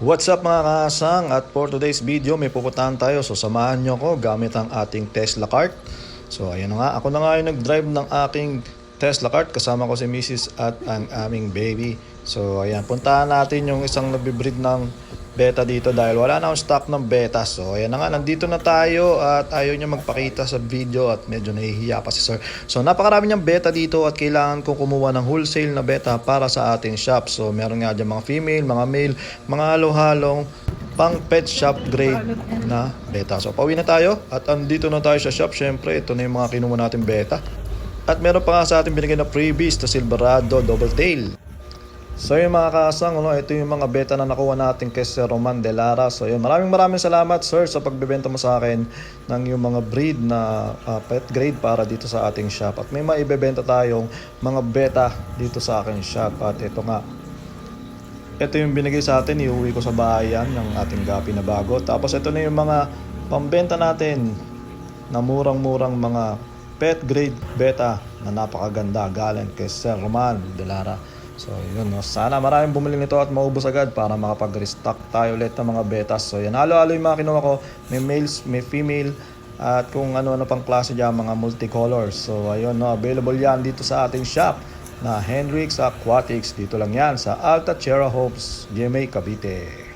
What's up mga kasang at for today's video may pupuntahan tayo. So samahan nyo ko gamit ang ating Tesla cart. So ayan nga ako na nga yung nag-drive ng aking Tesla cart. Kasama ko si Mrs. at ang aming baby. So ayan puntahan natin yung isang nabibreed ng beta dito dahil wala na akong stock ng beta. So ayan na nga nandito na tayo at ayaw niya magpakita sa video at medyo nahihiya pa si sir. So napakarami niyang beta dito at kailangan kong kumuha ng wholesale na beta para sa ating shop. So meron nga dyan mga female mga male mga halo-halong pang pet shop grade na beta. So pauwi na tayo at andito na tayo sa shop. Syempre ito na yung mga kinuha natin beta. At meron pa nga sa ating binigay na freebies na Silverado Double Tail So yung mga kasang, ano, ito yung mga beta na nakuha natin kay Sir Roman De Lara. So yun, maraming maraming salamat sir sa pagbebenta mo sa akin ng yung mga breed na ah, pet grade para dito sa ating shop. At may maibebenta tayong mga beta dito sa aking shop. At ito nga, ito yung binigay sa atin, iuwi ko sa bahayan ng ating gapi na bago. Tapos ito na yung mga pambenta natin na murang-murang mga pet grade beta na napakaganda galing kay Sir Roman De Lara. So yun, no? sana maraming bumili nito at maubos agad para makapag-restock tayo ulit ng mga betas. So yan, halo-halo yung mga kinuha ko. May males, may female, at kung ano-ano pang klase dyan, mga multicolors. So ayun, no? available yan dito sa ating shop na Hendrix Aquatics. Dito lang yan sa Alta Chera Hopes, GMA Cavite.